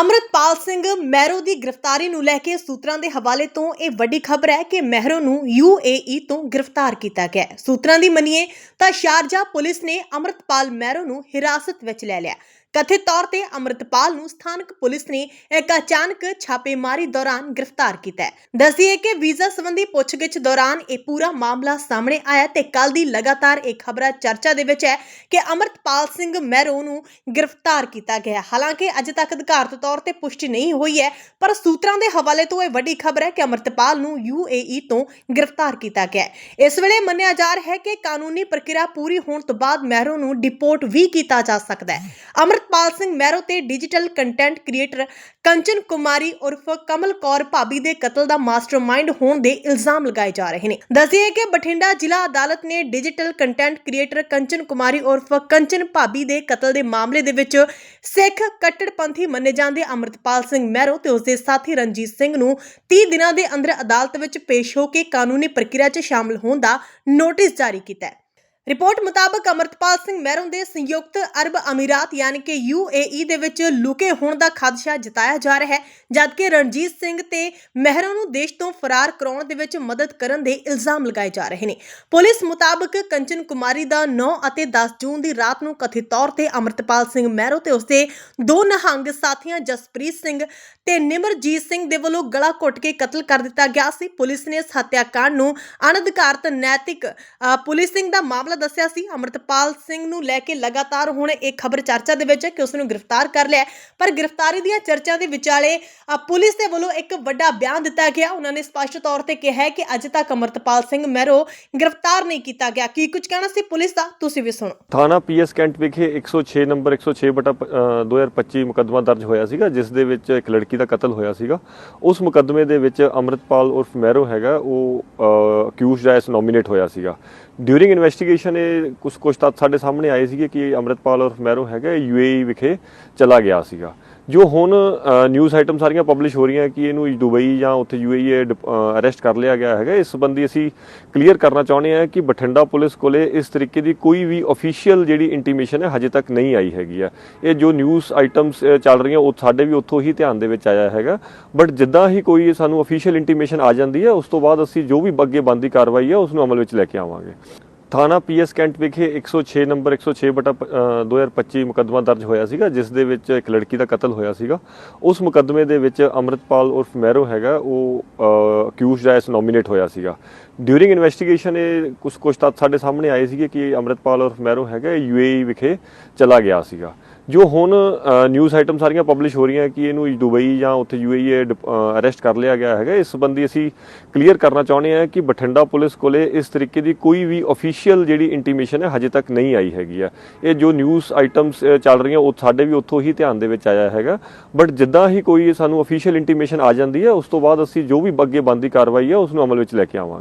ਅਮਰਤਪਾਲ ਸਿੰਘ ਮਹਿਰੋ ਦੀ ਗ੍ਰਿਫਤਾਰੀ ਨੂੰ ਲੈ ਕੇ ਸੂਤਰਾਂ ਦੇ ਹਵਾਲੇ ਤੋਂ ਇਹ ਵੱਡੀ ਖਬਰ ਹੈ ਕਿ ਮਹਿਰੋ ਨੂੰ ਯੂਏਈ ਤੋਂ ਗ੍ਰਿਫਤਾਰ ਕੀਤਾ ਗਿਆ ਹੈ। ਸੂਤਰਾਂ ਦੀ ਮੰਨੀਏ ਤਾਂ ਸ਼ਾਰਜਾ ਪੁਲਿਸ ਨੇ ਅਮਰਤਪਾਲ ਮਹਿਰੋ ਨੂੰ ਹਿਰਾਸਤ ਵਿੱਚ ਲੈ ਲਿਆ ਕਥਿਤ ਤੌਰ ਤੇ ਅਮਰਤਪਾਲ ਨੂੰ ਸਥਾਨਕ ਪੁਲਿਸ ਨੇ ਇੱਕ ਅਚਾਨਕ ਛਾਪੇਮਾਰੀ ਦੌਰਾਨ ਗ੍ਰਿਫਤਾਰ ਕੀਤਾ ਹੈ। ਦੱਸੀਏ ਕਿ ਵੀਜ਼ਾ ਸੰਬੰਧੀ ਪੁੱਛਗਿੱਛ ਦੌਰਾਨ ਇਹ ਪੂਰਾ ਮਾਮਲਾ ਸਾਹਮਣੇ ਆਇਆ ਤੇ ਕੱਲ ਦੀ ਲਗਾਤਾਰ ਇਹ ਖਬਰਾਂ ਚਰਚਾ ਦੇ ਵਿੱਚ ਹੈ ਕਿ ਅਮਰਤਪਾਲ ਸਿੰਘ ਮਹਿਰੋ ਨੂੰ ਗ੍ਰਿਫਤਾਰ ਕੀਤਾ ਗਿਆ ਹਾਲਾਂਕਿ ਅਜੇ ਤੱਕ ਅਧਿਕਾਰਤ ਤੌਰ ਤੇ ਪੁਸ਼ਟੀ ਨਹੀਂ ਹੋਈ ਹੈ, ਪਰ ਸੂਤਰਾਂ ਦੇ ਹਵਾਲੇ ਤੋਂ ਇਹ ਵੱਡੀ ਖਬਰ ਹੈ ਕਿ ਅਮਰਤਪਾਲ ਨੂੰ ਯੂਏਈ ਤੋਂ ਗ੍ਰਿਫਤਾਰ ਕੀਤਾ ਗਿਆ ਹੈ। ਇਸ ਵੇਲੇ ਮੰਨਿਆ ਜਾ ਰਿਹਾ ਹੈ ਕਿ ਕਾਨੂੰਨੀ ਪ੍ਰਕਿਰਿਆ ਪੂਰੀ ਹੋਣ ਤੋਂ ਬਾਅਦ ਮਹਿਰੋ ਨੂੰ ਡਿਪੋਰਟ ਵੀ ਕੀਤਾ ਜਾ ਸਕਦਾ ਹੈ। ਅਮਰਤਪਾਲ ਸਿੰਘ ਮਹਿਰੋ ਤੇ digital content creator Kanchan Kumari ਉਰਫ ਕਮਲ ਕੌਰ ਭਾਬੀ ਦੇ ਕਤਲ ਦਾ ਮਾਸਟਰਮਾਈਂਡ ਹੋਣ ਦੇ ਇਲਜ਼ਾਮ ਲਗਾਏ ਜਾ ਰਹੇ ਨੇ। ਦੱਸਿਏ ਕਿ ਬਠਿੰਡਾ ਜ਼ਿਲ੍ਹਾ ਅਦਾਲਤ ਨੇ digital content creator Kanchan Kumari ਉਰਫ ਕੰਚਨ ਭਾਬੀ ਦੇ ਕਤਲ ਦੇ ਮਾਮਲੇ ਦੇ ਵਿੱਚ ਸਿੱਖ ਕੱਟੜਪੰਥੀ ਮੰਨੇ ਜਾਂਦੇ ਅਮਰਤਪਾਲ ਸਿੰਘ ਮਹਿਰੋ ਤੇ ਉਸਦੇ ਸਾਥੀ ਰਣਜੀਤ ਸਿੰਘ ਨੂੰ 30 ਦਿਨਾਂ ਦੇ ਅੰਦਰ ਅਦਾਲਤ ਵਿੱਚ ਪੇਸ਼ ਹੋ ਕੇ ਕਾਨੂੰਨੀ ਪ੍ਰਕਿਰਿਆ 'ਚ ਸ਼ਾਮਲ ਹੋਣ ਦਾ ਨੋਟਿਸ ਜਾਰੀ ਕੀਤਾ ਹੈ। ਰਿਪੋਰਟ ਮੁਤਾਬਕ ਅਮਰਤਪਾਲ ਸਿੰਘ ਮਹਿਰੋਂ ਦੇ ਸੰਯੁਕਤ ਅਰਬ ਅਮੀਰਾਤ ਯਾਨੀ ਕਿ UAE ਦੇ ਵਿੱਚ ਲੁਕੇ ਹੋਣ ਦਾ ਖਦਸ਼ਾ ਜਤਾਇਆ ਜਾ ਰਿਹਾ ਹੈ, ਜਦਕਿ ਰਣਜੀਤ ਸਿੰਘ ਤੇ ਮਹਿਰੋਂ ਨੂੰ ਦੇਸ਼ ਤੋਂ ਫਰਾਰ ਕਰਾਉਣ ਦੇ ਵਿੱਚ ਮਦਦ ਕਰਨ ਦੇ ਇਲਜ਼ਾਮ ਲਗਾਏ ਜਾ ਰਹੇ ਨੇ। ਪੁਲਿਸ ਮੁਤਾਬਕ ਕੰਚਨ ਕੁਮਾਰੀ ਦਾ 9 ਅਤੇ 10 ਜੂਨ ਦੀ ਰਾਤ ਨੂੰ ਕਥਿਤ ਤੌਰ ਤੇ ਅਮਰਤਪਾਲ ਸਿੰਘ ਮਹਿਰੋਂ ਤੇ ਉਸਦੇ ਦੋ ਨਹੰਗ ਸਾਥੀਆਂ ਜਸਪ੍ਰੀਤ ਸਿੰਘ ਤੇ ਨਿਮਰਜੀਤ ਸਿੰਘ ਦੇ ਵੱਲੋਂ ਗਲਾ ਘੁੱਟ ਕੇ ਕਤਲ ਕਰ ਦਿੱਤਾ ਗਿਆ ਸੀ। ਪੁਲਿਸ ਨੇ ਇਸ ਹੱਤਿਆਕਾਂਡ ਨੂੰ ਅਣਅਧਿਕਾਰਤ ਨੈਤਿਕ ਪੁਲਿਸਿੰਗ ਦਾ ਮਾਮਲਾ ਦੱਸਿਆ ਸੀ। ਅਮਰਤਪਾਲ ਸਿੰਘ ਨੂੰ ਲੈ ਕੇ ਲਗਾਤਾਰ ਹੁਣ ਇਹ ਖਬਰ ਚਰਚਾ ਦੇ ਵਿੱਚ ਹੈ ਕਿ ਉਸ ਨੂੰ ਗ੍ਰਿਫਤਾਰ ਕਰ ਲਿਆ ਪਰ ਗ੍ਰਿਫਤਾਰੀ ਦੀਆਂ ਚਰਚਾ ਦੇ ਵਿਚਾਲੇ ਪੁਲਿਸ ਦੇ ਵੱਲੋਂ ਇੱਕ ਵੱਡਾ ਬਿਆਨ ਦਿੱਤਾ ਗਿਆ। ਉਹਨਾਂ ਨੇ ਸਪਸ਼ਟ ਤੌਰ ਤੇ ਕਿਹਾ ਕਿ ਅਜੇ ਤੱਕ ਅਮਰਤਪਾਲ ਸਿੰਘ ਮਹਿਰੋ ਗ੍ਰਿਫਤਾਰ ਨਹੀਂ ਕੀਤਾ ਗਿਆ। ਕੀ ਕੁਝ ਕਹਿਣਾ ਸੀ ਪੁਲਿਸ ਦਾ? ਤੁਸੀਂ ਵੀ ਸੁਣੋ। ਥਾਣਾ ਪੀਐਸ ਕੈਂਟ ਵਿਖੇ 106 ਨੰਬਰ 106 ਬਟਾ 2025 ਮੁਕੱਦਮਾ ਦਰਜ ਹੋਇਆ ਸੀਗਾ, ਜਿਸ ਦੇ ਵਿੱਚ ਇੱਕ ਲੜਕੀ ਦਾ ਕਤਲ ਹੋਇਆ ਸੀਗਾ। ਉਸ ਮੁਕੱਦਮੇ ਦੇ ਵਿੱਚ ਅਮਰਿਤਪਾਲ ਉਰਫ ਮਹਿਰੋ ਹੈਗਾ, ਉਹ ਅਕਿਊਜ਼ਡ ਐਸ ਨੋਮੀਨੇਟ ਹੋਇਆ ਸੀਗਾ। ਡਿਊਰਿੰਗ ਇਨਵੈਸਟੀਗੇਸ਼ਨ ਇਹ ਕੁਝ ਕੁਝ ਤੱਥ ਸਾਡੇ ਸਾਹਮਣੇ ਆਏ ਸੀਗੇ ਕਿ ਅਮਰਿਤਪਾਲ ਉਰਫ ਮਹਿਰੋ ਹੈਗਾ ਯੂਏਈ ਵਿਖੇ ਚਲਾ ਗਿਆ ਸੀਗਾ। ਜੋ ਹੁਣ ਨਿਊਜ਼ ਆਈਟਮ ਸਾਰੀਆਂ ਪਬਲਿਸ਼ ਹੋ ਰਹੀਆਂ ਕਿ ਇਹਨੂੰ ਦੁਬਈ ਜਾਂ ਉੱਥੇ ਯੂਏਈ ਅਰੈਸਟ ਕਰ ਲਿਆ ਗਿਆ ਹੈਗਾ। ਇਸ ਸੰਬੰਧੀ ਅਸੀਂ ਕਲੀਅਰ ਕਰਨਾ ਚਾਹੁੰਦੇ ਹਾਂ ਕਿ ਬਠਿੰਡਾ ਪੁਲਿਸ ਕੋਲੇ ਇਸ ਤਰੀਕੇ ਦੀ ਕੋਈ ਵੀ ਅਫੀਸ਼ੀਅਲ ਜਿਹੜੀ ਇੰਟੀਮੇਸ਼ਨ ਹੈ ਹਜੇ ਤੱਕ ਨਹੀਂ ਆਈ ਹੈਗੀ ਆ। ਇਹ ਜੋ ਨਿਊਜ਼ ਆਈਟਮਸ ਚੱਲ ਰਹੀਆਂ, ਉਹ ਸਾਡੇ ਵੀ ਉੱਥੋਂ ਹੀ ਧਿਆਨ ਦੇ ਵਿੱਚ ਆਇਆ ਹੈਗਾ। ਬਟ ਜਿੱਦਾਂ ਹੀ ਕੋਈ ਸਾਨੂੰ ਅਫੀਸ਼ੀਅਲ ਇੰਟੀਮੇਸ਼ਨ ਆ ਜਾਂਦੀ ਹੈ, ਉਸ ਤੋਂ ਬਾਅਦ ਅਸੀਂ ਜੋ ਵੀ ਅੱਗੇ ਬੰਦੀ ਕਾਰਵਾਈ ਹੈ, ਉਸ ਨੂੰ ਅਮਲ ਵਿੱਚ ਲੈ ਕੇ ਆਵਾਂਗੇ। ਥਾਣਾ ਪੀਐਸ ਕੈਂਟ ਵਿਖੇ 106 ਨੰਬਰ 106 ਬਟਾ ਪ- ਅ, 2025 ਮੁਕੱਦਮਾ ਦਰਜ ਹੋਇਆ ਸੀਗਾ ਜਿਸ ਦੇ ਵਿੱਚ ਇੱਕ ਲੜਕੀ ਦਾ ਕਤਲ ਹੋਇਆ ਸੀਗਾ। ਉਸ ਮੁਕੱਦਮੇ ਦੇ ਵਿੱਚ ਅਮਰਿਤਪਾਲ ਉਰਫ ਮਹਿਰੋ ਹੈਗਾ ਉਹ ਅਕਿਊਜ਼ਡ ਐਸ ਨੋਮੀਨੇਟ ਹੋਇਆ ਸੀਗਾ। ਡਿਊਰਿੰਗ ਇਨਵੈਸਟੀਗੇਸ਼ਨ ਇਹ ਕੁਝ ਕੁਝ ਤੱਥ ਸਾਡੇ ਸਾਹਮਣੇ ਆਏ ਸੀਗੇ ਕਿ ਅਮਰਿਤਪਾਲ ਉਰਫ ਮਹਿਰੋ ਹੈਗਾ ਯੂਏਈ ਵਿਖੇ ਚਲਾ ਗਿਆ ਸੀਗਾ। ਜੋ ਹੁਣ ਨਿਊਜ਼ ਆਈਟਮ ਸਾਰੀਆਂ ਪਬਲਿਸ਼ ਹੋ ਰਹੀਆਂ ਕਿ ਇਹਨੂੰ ਦੁਬਈ ਜਾਂ ਉੱਥੇ ਯੂਏਈ ਅਰੈਸਟ ਕਰ ਲਿਆ ਗਿਆ ਹੈਗਾ। ਇਸ ਸੰਬੰਧੀ ਅਸੀਂ ਕਲੀਅਰ ਕਰਨਾ ਚਾਹੁੰਦੇ ਹਾਂ ਕਿ ਬਠਿੰਡਾ ਪੁਲਿਸ ਕੋਲੇ ਇਸ ਤਰੀਕੇ ਦੀ ਕੋਈ ਵੀ ਅਫੀਸ਼ੀਅਲ ਜਿਹੜੀ ਇੰਟੀਮੇਸ਼ਨ ਹੈ ਹਜੇ ਤੱਕ ਨਹੀਂ ਆਈ ਹੈਗੀ ਆ। ਇਹ ਜੋ ਨਿਊਜ਼ ਆਈਟਮਸ ਚੱਲ ਰਹੀਆਂ, ਉਹ ਸਾਡੇ ਵੀ ਉੱਥੋਂ ਹੀ ਧਿਆਨ ਦੇ ਵਿੱਚ ਆਇਆ ਹੈਗਾ। ਬਟ ਜਿੱਦਾਂ ਹੀ ਕੋਈ ਸਾਨੂੰ ਅਫੀਸ਼ੀਅਲ ਇੰਟੀਮੇਸ਼ਨ ਆ ਜਾਂਦੀ ਹੈ, ਉਸ ਤੋਂ ਬਾਅਦ ਅਸੀਂ ਜੋ ਵੀ ਅੱਗੇ ਬੰਦੀ ਕਾਰਵਾਈ ਹੈ, ਉਸ ਨੂੰ ਅਮਲ ਵਿੱਚ ਲੈ ਕੇ ਆਵਾਂਗੇ।